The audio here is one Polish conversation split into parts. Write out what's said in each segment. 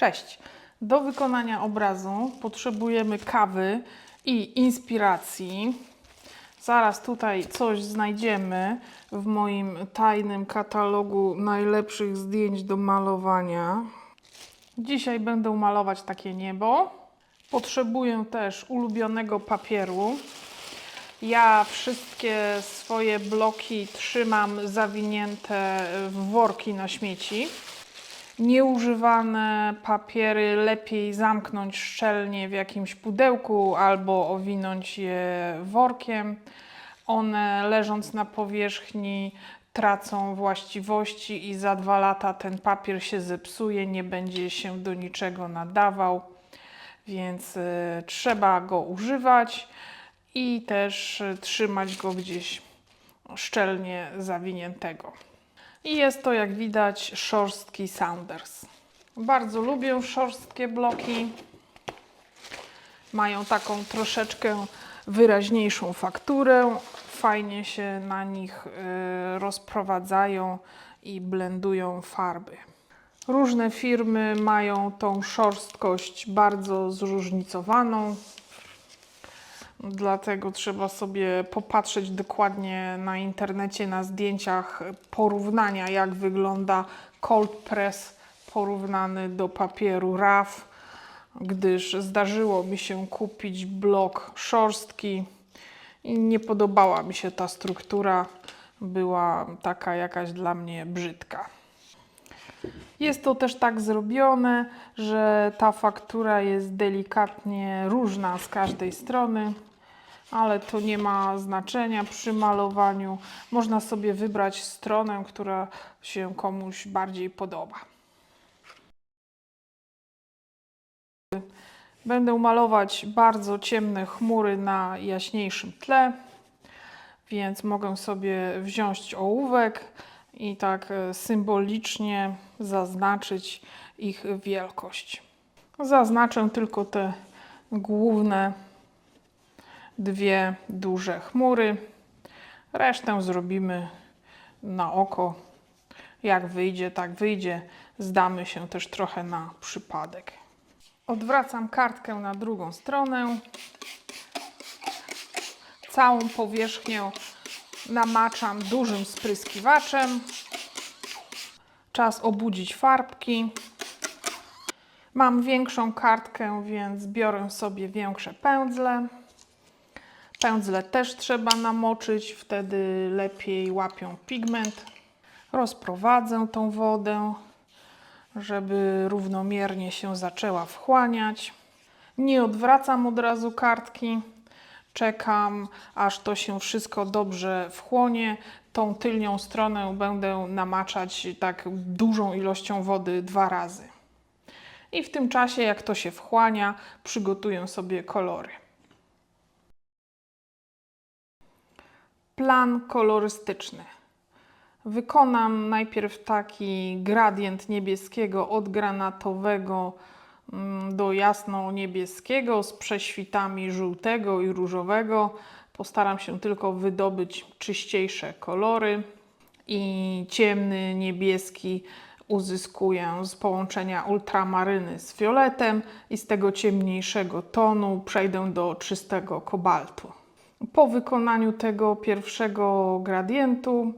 Cześć! Do wykonania obrazu potrzebujemy kawy i inspiracji. Zaraz tutaj coś znajdziemy w moim tajnym katalogu najlepszych zdjęć do malowania. Dzisiaj będę malować takie niebo. Potrzebuję też ulubionego papieru. Ja wszystkie swoje bloki trzymam zawinięte w worki na śmieci. Nieużywane papiery lepiej zamknąć szczelnie w jakimś pudełku albo owinąć je workiem. One leżąc na powierzchni tracą właściwości i za dwa lata ten papier się zepsuje, nie będzie się do niczego nadawał, więc y, trzeba go używać i też trzymać go gdzieś szczelnie zawiniętego. I jest to, jak widać, szorstki Saunders. Bardzo lubię szorstkie bloki. Mają taką troszeczkę wyraźniejszą fakturę. Fajnie się na nich y, rozprowadzają i blendują farby. Różne firmy mają tą szorstkość bardzo zróżnicowaną. Dlatego trzeba sobie popatrzeć dokładnie na internecie, na zdjęciach porównania, jak wygląda cold press porównany do papieru RAF, gdyż zdarzyło mi się kupić blok szorstki i nie podobała mi się ta struktura, była taka jakaś dla mnie brzydka. Jest to też tak zrobione, że ta faktura jest delikatnie różna z każdej strony, ale to nie ma znaczenia przy malowaniu. Można sobie wybrać stronę, która się komuś bardziej podoba. Będę malować bardzo ciemne chmury na jaśniejszym tle, więc mogę sobie wziąć ołówek i tak e, symbolicznie zaznaczyć ich wielkość. Zaznaczę tylko te główne dwie duże chmury. Resztę zrobimy na oko. Jak wyjdzie, tak wyjdzie. Zdamy się też trochę na przypadek. Odwracam kartkę na drugą stronę. Całą powierzchnię namaczam dużym spryskiwaczem. Czas obudzić farbki. Mam większą kartkę, więc biorę sobie większe pędzle. Pędzle też trzeba namoczyć, wtedy lepiej łapią pigment. Rozprowadzę tą wodę, żeby równomiernie się zaczęła wchłaniać. Nie odwracam od razu kartki. Czekam, aż to się wszystko dobrze wchłonie. Tą tylnią stronę będę namaczać tak dużą ilością wody dwa razy. I w tym czasie, jak to się wchłania, przygotuję sobie kolory. Plan kolorystyczny. Wykonam najpierw taki gradient niebieskiego od granatowego mm, do jasno-niebieskiego z prześwitami żółtego i różowego. Postaram się tylko wydobyć czyściejsze kolory i ciemny niebieski uzyskuję z połączenia ultramaryny z fioletem i z tego ciemniejszego tonu przejdę do czystego kobaltu. Po wykonaniu tego pierwszego gradientu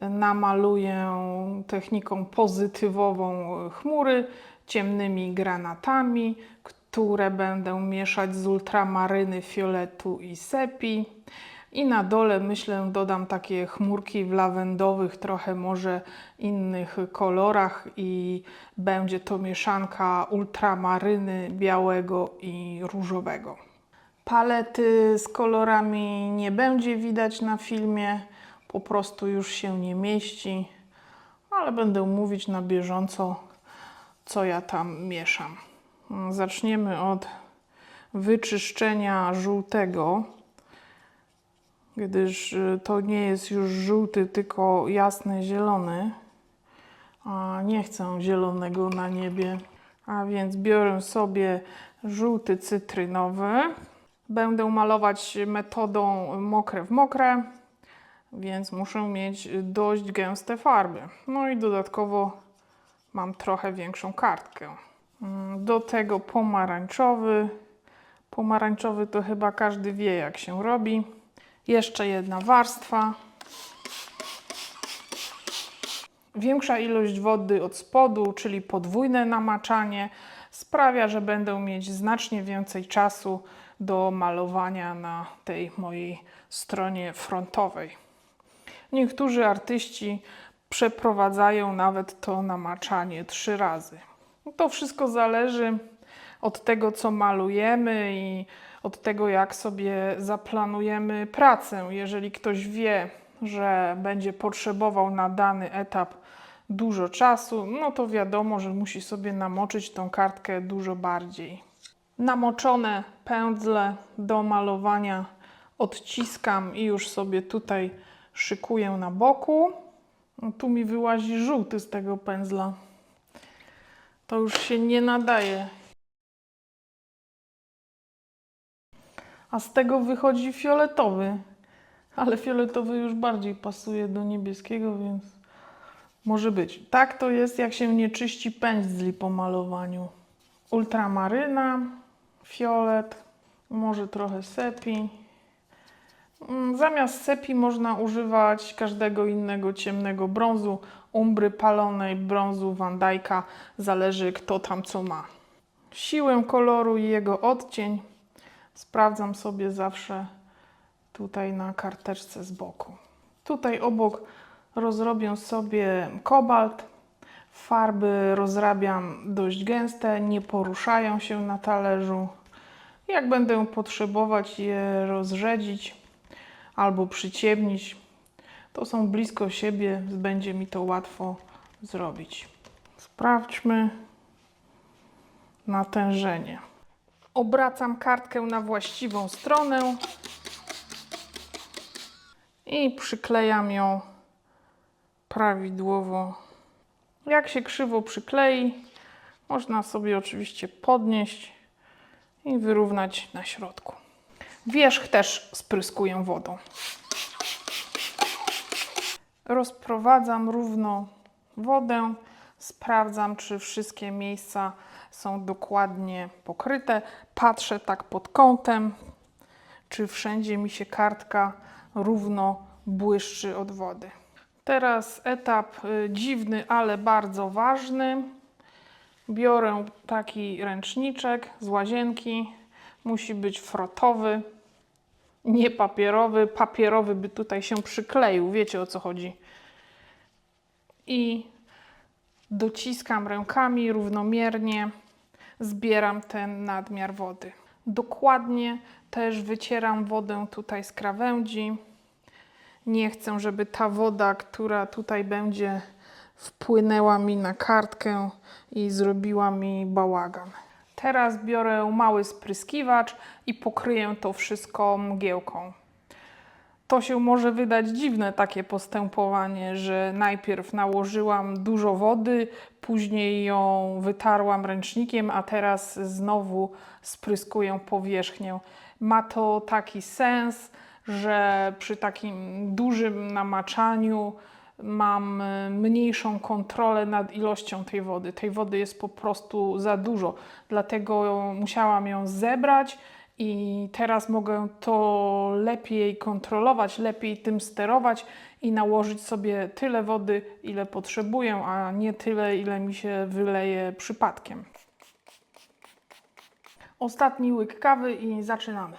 namaluję techniką pozytywową chmury ciemnymi granatami, które będę mieszać z ultramaryny, fioletu i sepi. I na dole myślę dodam takie chmurki w lawendowych, trochę może innych kolorach i będzie to mieszanka ultramaryny, białego i różowego. Palety z kolorami nie będzie widać na filmie, po prostu już się nie mieści, ale będę mówić na bieżąco, co ja tam mieszam. Zaczniemy od wyczyszczenia żółtego, gdyż y, to nie jest już żółty, tylko jasny zielony. A nie chcę zielonego na niebie, a więc biorę sobie żółty cytrynowy. Będę malować metodą mokre w mokre, więc muszę mieć dość gęste farby. No i dodatkowo mam trochę większą kartkę. Mm, Do tego pomarańczowy. Pomarańczowy to chyba każdy wie, jak się robi. Jeszcze jedna warstwa. Większa ilość wody od spodu, czyli podwójne namaczanie, sprawia, że będę mieć znacznie więcej czasu do malowania na tej mojej stronie frontowej. Niektórzy artyści przeprowadzają nawet to namaczanie trzy razy. To wszystko zależy od tego, co malujemy i od tego, jak sobie zaplanujemy pracę. Jeżeli ktoś wie, że będzie potrzebował na dany etap dużo czasu, no to wiadomo, że musi sobie namoczyć tą kartkę dużo bardziej. Namoczone pędzle do malowania odciskam i już sobie tutaj szykuję na boku. No, tu mi wyłazi żółty z tego pędzla. To już się nie nadaje. A z tego wychodzi fioletowy. Ale fioletowy już bardziej pasuje do niebieskiego, więc może być. Tak to jest, jak się nie czyści pędzli po malowaniu. Ultramaryna, fiolet, może trochę sepi. Mm, Zamiast sepi można używać każdego innego ciemnego brązu, umbry palonej, brązu Van Dyka, zależy kto tam co ma. Siłę koloru i jego odcień sprawdzam sobie zawsze tutaj na karteczce z boku. Tutaj obok rozrobię sobie kobalt. Farby rozrabiam dość gęste, nie poruszają się na talerzu. Jak będę potrzebować je rozrzedzić albo przyciemnić, to są blisko siebie, będzie mi to łatwo zrobić. Sprawdźmy natężenie. Obracam kartkę na właściwą stronę i przyklejam ją prawidłowo. Jak się krzywo przyklei, można sobie oczywiście podnieść i wyrównać na środku. Wierzch też spryskuję wodą. Rozprowadzam równo wodę, sprawdzam, czy wszystkie miejsca są dokładnie pokryte. Patrzę tak pod kątem, czy wszędzie mi się kartka równo błyszczy od wody. Teraz etap y, dziwny, ale bardzo ważny. Biorę taki ręczniczek z łazienki. Musi być frotowy, nie papierowy. Papierowy by tutaj się przykleił, wiecie o co chodzi. I dociskam rękami równomiernie, zbieram ten nadmiar wody. Dokładnie też wycieram wodę tutaj z krawędzi. Nie chcę, żeby ta woda, która tutaj będzie, wpłynęła mi na kartkę i zrobiła mi bałagan. Teraz biorę mały spryskiwacz i pokryję to wszystko mgiełką. To się może wydać dziwne takie postępowanie, że najpierw nałożyłam dużo wody, później ją wytarłam ręcznikiem, a teraz znowu spryskuję powierzchnię. Ma to taki sens, że przy takim dużym namaczaniu mam y, mniejszą kontrolę nad ilością tej wody. Tej wody jest po prostu za dużo, dlatego musiałam ją zebrać i teraz mogę to lepiej kontrolować, lepiej tym sterować i nałożyć sobie tyle wody, ile potrzebuję, a nie tyle, ile mi się wyleje przypadkiem. Ostatni łyk kawy i zaczynamy.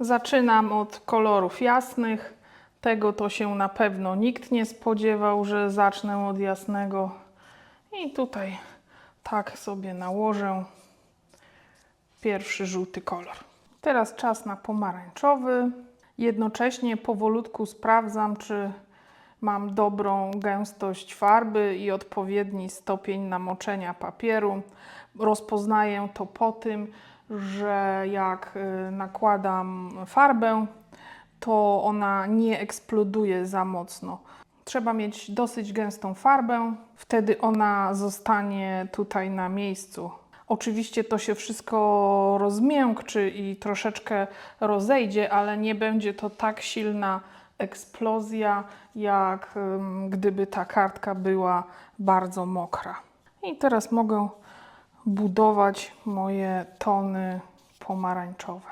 Zaczynam od kolorów jasnych. Tego to się na pewno nikt nie spodziewał, że zacznę od jasnego. I tutaj tak sobie nałożę pierwszy żółty kolor. Teraz czas na pomarańczowy. Jednocześnie powolutku sprawdzam, czy mam dobrą gęstość farby i odpowiedni stopień namoczenia papieru. Rozpoznaję to po tym, że jak y, nakładam farbę, to ona nie eksploduje za mocno. Trzeba mieć dosyć gęstą farbę, wtedy ona zostanie tutaj na miejscu. Oczywiście to się wszystko rozmiękczy i troszeczkę rozejdzie, ale nie będzie to tak silna eksplozja, jak gdyby ta kartka była bardzo mokra. I teraz mogę budować moje tony pomarańczowe.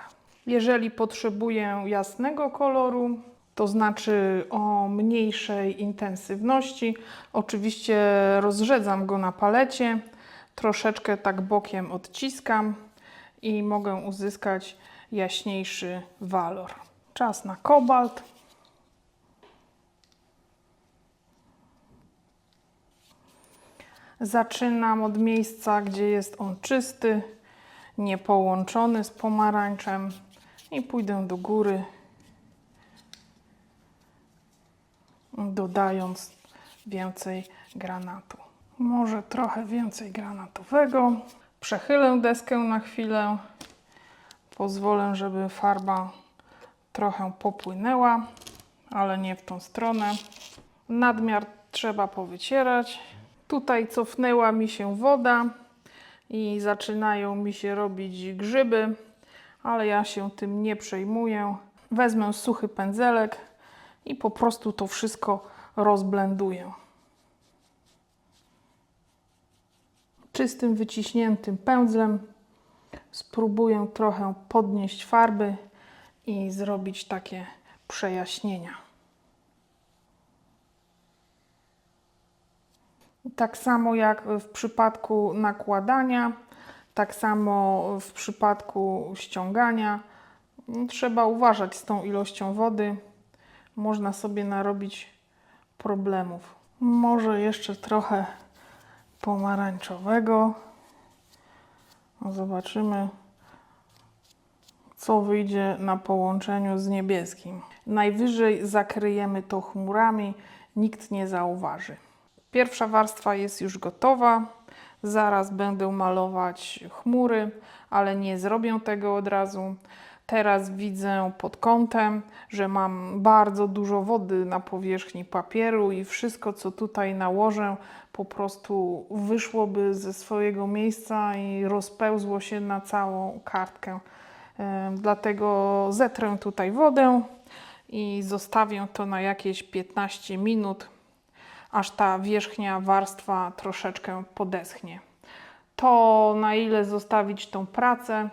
Jeżeli potrzebuję jasnego koloru, to znaczy o mniejszej intensywności, oczywiście rozrzedzam go na palecie, troszeczkę tak bokiem odciskam i mogę uzyskać jaśniejszy walor. Czas na kobalt. Zaczynam od miejsca, gdzie jest on czysty, niepołączony z pomarańczem i pójdę do góry, dodając więcej granatu. Może trochę więcej granatowego. Przechylę deskę na chwilę. Pozwolę, żeby farba trochę popłynęła, ale nie w tą stronę. Nadmiar trzeba powycierać. Tutaj cofnęła mi się woda i zaczynają mi się robić grzyby, ale ja się tym nie przejmuję. Wezmę suchy pędzelek i po prostu to wszystko rozblenduję. Czystym, wyciśniętym pędzlem spróbuję trochę podnieść farby i zrobić takie przejaśnienia. Tak samo jak w przypadku nakładania, tak samo w przypadku ściągania. Trzeba uważać z tą ilością wody. Można sobie narobić problemów. Może jeszcze trochę pomarańczowego. No Zobaczymy, co wyjdzie na połączeniu z niebieskim. Najwyżej zakryjemy to chmurami, nikt nie zauważy. Pierwsza warstwa jest już gotowa. Zaraz będę malować chmury, ale nie zrobię tego od razu. Teraz widzę pod kątem, że mam bardzo dużo wody na powierzchni papieru i wszystko, co tutaj nałożę, po prostu wyszłoby ze swojego miejsca i rozpełzło się na całą kartkę. Em, Dlatego zetrę tutaj wodę i zostawię to na jakieś 15 minut, aż ta wierzchnia warstwa troszeczkę podeschnie. To, na ile zostawić tą pracę,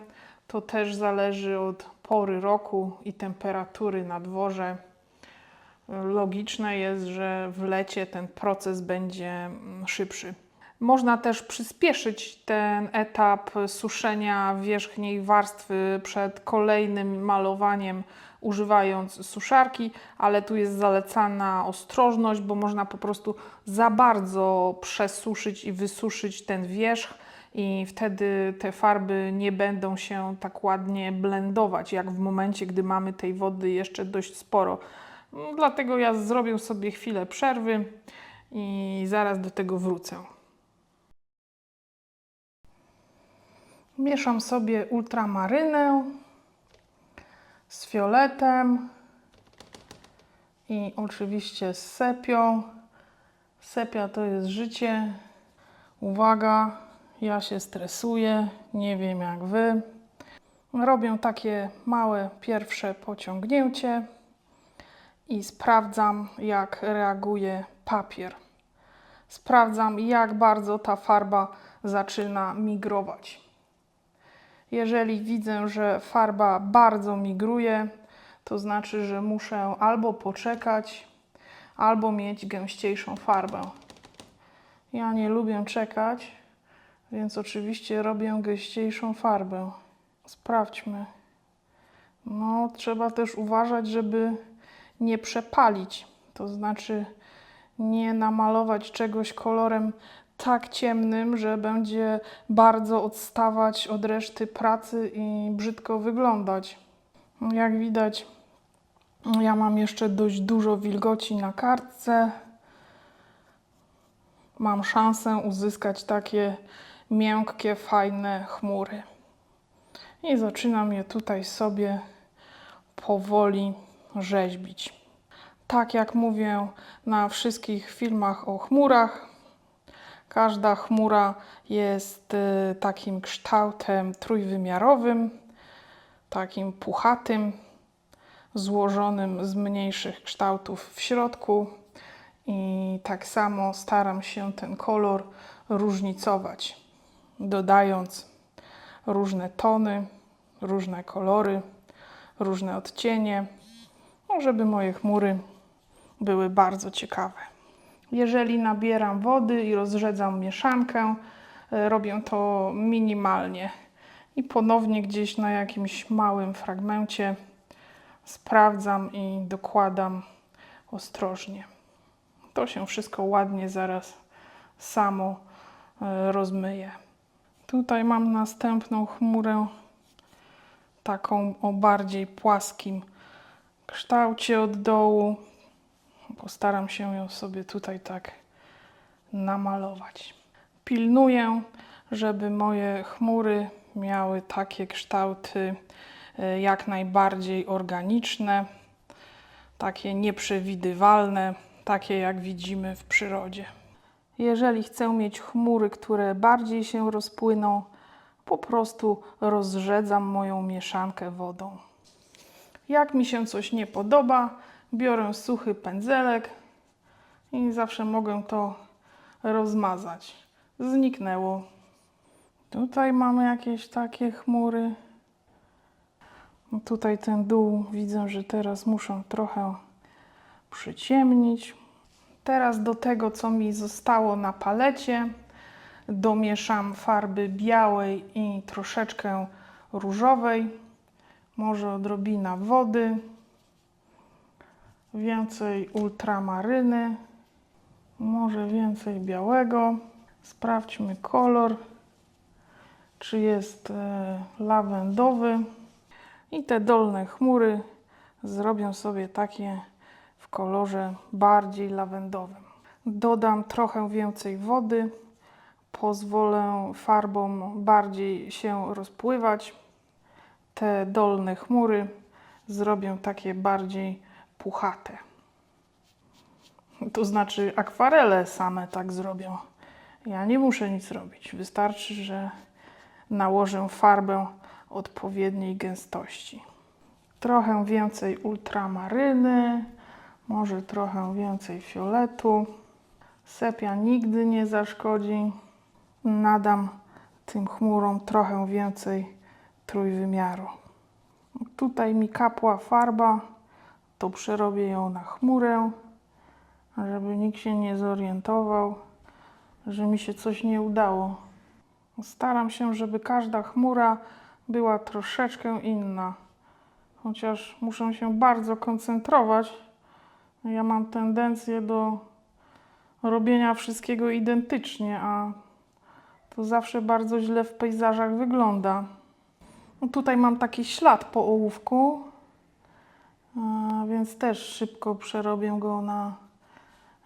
to też zależy od pory roku i temperatury na dworze. Logiczne jest, że w lecie ten proces będzie mm, szybszy. Można też przyspieszyć ten etap suszenia wierzchniej warstwy przed kolejnym malowaniem, używając suszarki, ale tu jest zalecana ostrożność, bo można po prostu za bardzo przesuszyć i wysuszyć ten wierzch i wtedy te farby nie będą się tak ładnie blendować, jak w momencie, gdy mamy tej wody jeszcze dość sporo. Dlatego ja zrobię sobie chwilę przerwy i zaraz do tego wrócę. Mieszam sobie ultramarynę z fioletem i oczywiście z sepią. Sepia to jest życie. Uwaga, ja się stresuję, nie wiem jak wy. Robię takie małe pierwsze pociągnięcie i sprawdzam, jak reaguje papier. Sprawdzam, jak bardzo ta farba zaczyna migrować. Jeżeli widzę, że farba bardzo migruje, to znaczy, że muszę albo poczekać, albo mieć gęściejszą farbę. Ja nie lubię czekać, więc oczywiście robię gęściejszą farbę. Sprawdźmy. No, trzeba też uważać, żeby nie przepalić. To znaczy nie namalować czegoś kolorem tak ciemnym, że będzie bardzo odstawać od reszty pracy i brzydko wyglądać. Jak widać, ja mam jeszcze dość dużo wilgoci na kartce. Mam szansę uzyskać takie miękkie, fajne chmury. I zaczynam je tutaj sobie powoli rzeźbić. Tak jak mówię na wszystkich filmach o chmurach, każda chmura jest y, takim kształtem trójwymiarowym, takim puchatym. złożonym z mniejszych kształtów w środku. I tak samo staram się ten kolor różnicować, dodając różne tony, różne kolory, różne odcienie, no, żeby moje chmury były bardzo ciekawe. Jeżeli nabieram wody i rozrzedzam mieszankę, e, robię to minimalnie i ponownie gdzieś na jakimś małym fragmencie sprawdzam i dokładam ostrożnie. To się wszystko ładnie zaraz samo e, rozmyje. Tutaj mam następną chmurę, taką o bardziej płaskim kształcie od dołu. Postaram się ją sobie tutaj tak namalować. Pilnuję, żeby moje chmury miały takie kształty e, jak najbardziej organiczne, takie nieprzewidywalne, takie jak widzimy w przyrodzie. Jeżeli chcę mieć chmury, które bardziej się rozpłyną, po prostu rozrzedzam moją mieszankę wodą. Jak mi się coś nie podoba, biorę suchy pędzelek i zawsze mogę to rozmazać. Zniknęło. Tutaj mamy jakieś takie chmury. No Tutaj ten dół widzę, że teraz muszę trochę przyciemnić. Teraz do tego, co mi zostało na palecie, domieszam farby białej i troszeczkę różowej. Może odrobina wody. Więcej ultramaryny. Może więcej białego. Sprawdźmy kolor, czy jest e, lawendowy. I te dolne chmury zrobię sobie takie w kolorze bardziej lawendowym. Dodam trochę więcej wody. Pozwolę farbom bardziej się rozpływać. Te dolne chmury zrobię takie bardziej puchate. To znaczy akwarele same tak zrobią. Ja nie muszę nic robić. Wystarczy, że nałożę farbę odpowiedniej gęstości. Trochę więcej ultramaryny, może trochę więcej fioletu. Sepia nigdy nie zaszkodzi. Nadam tym chmurom trochę więcej trójwymiaru. Tutaj mi kapła farba, to przerobię ją na chmurę, żeby nikt się nie zorientował, że mi się coś nie udało. Staram się, żeby każda chmura była troszeczkę inna. Chociaż muszę się bardzo koncentrować. Ja mam tendencję do robienia wszystkiego identycznie, a to zawsze bardzo źle w pejzażach wygląda. No tutaj mam taki ślad po ołówku, więc też szybko przerobię go na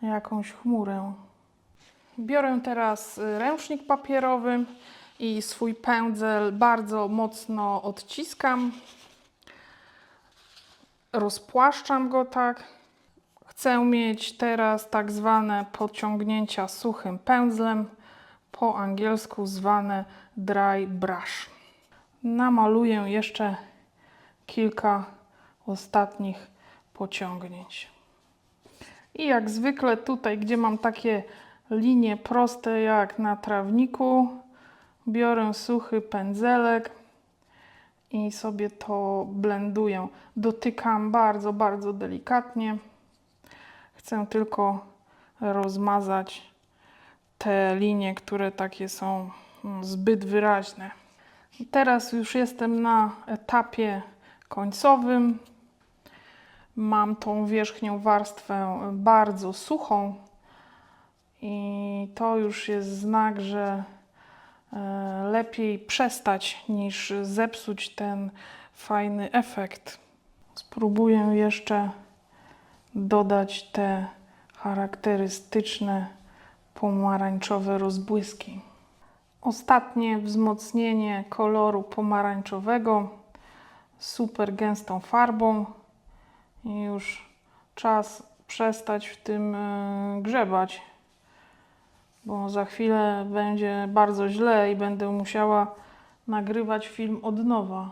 jakąś chmurę. Biorę teraz y, ręcznik papierowy i swój pędzel bardzo mocno odciskam. Rozpłaszczam go tak. Chcę mieć teraz tak zwane podciągnięcia suchym pędzlem, po angielsku zwane dry brush. Namaluję jeszcze kilka ostatnich pociągnięć. I jak zwykle tutaj, gdzie mam takie linie proste jak na trawniku, biorę suchy pędzelek i sobie to blenduję. Dotykam bardzo, bardzo delikatnie. Chcę tylko rozmazać te linie, które takie są mm, zbyt wyraźne. Teraz już jestem na etapie końcowym. Mam tą wierzchnią warstwę bardzo suchą i to już jest znak, że e, lepiej przestać niż zepsuć ten fajny efekt. Spróbuję jeszcze dodać te charakterystyczne pomarańczowe rozbłyski. Ostatnie wzmocnienie koloru pomarańczowego super gęstą farbą i już czas przestać w tym e, grzebać, bo za chwilę będzie bardzo źle i będę musiała nagrywać film od nowa.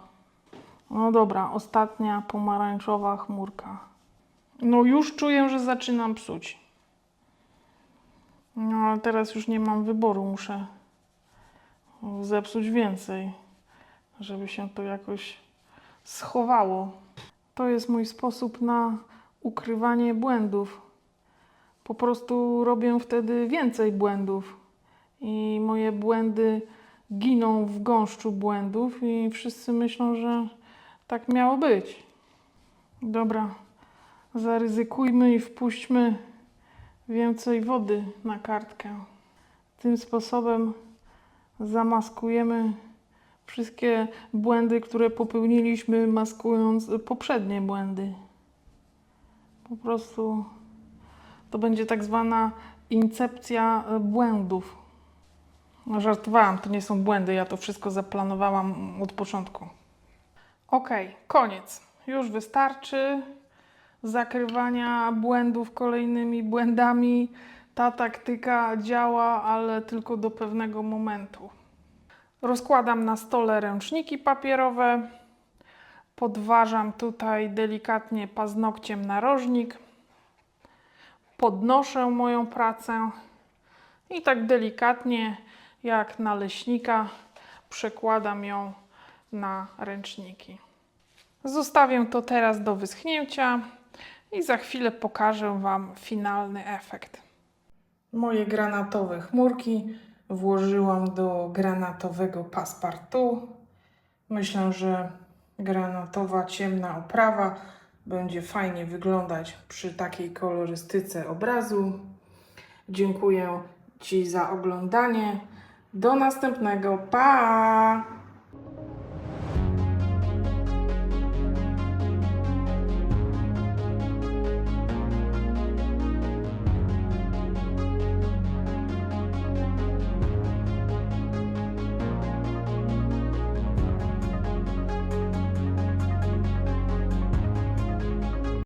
No dobra, ostatnia pomarańczowa chmurka. No już czuję, że zaczynam psuć. No ale teraz już nie mam wyboru, muszę zepsuć więcej, żeby się to jakoś schowało. To jest mój sposób na ukrywanie błędów. Po prostu robię wtedy więcej błędów i moje błędy giną w gąszczu błędów i wszyscy myślą, że tak miało być. Dobra, zaryzykujmy i wpuśćmy więcej wody na kartkę. Tym sposobem zamaskujemy wszystkie błędy, które popełniliśmy, maskując poprzednie błędy. Po prostu to będzie tak zwana incepcja błędów. No, żartowałam, to nie są błędy, ja to wszystko zaplanowałam od początku. Ok, koniec. Już wystarczy zakrywania błędów kolejnymi błędami. Ta taktyka działa, ale tylko do pewnego momentu. Rozkładam na stole ręczniki papierowe. Podważam tutaj delikatnie paznokciem narożnik. Podnoszę moją pracę i tak delikatnie, jak naleśnika, przekładam ją na ręczniki. Zostawię to teraz do wyschnięcia i za chwilę pokażę Wam finalny efekt. Moje granatowe chmurki włożyłam do granatowego passepartout. Myślę, że granatowa ciemna oprawa będzie fajnie wyglądać przy takiej kolorystyce obrazu. Dziękuję Ci za oglądanie. Do następnego. Pa!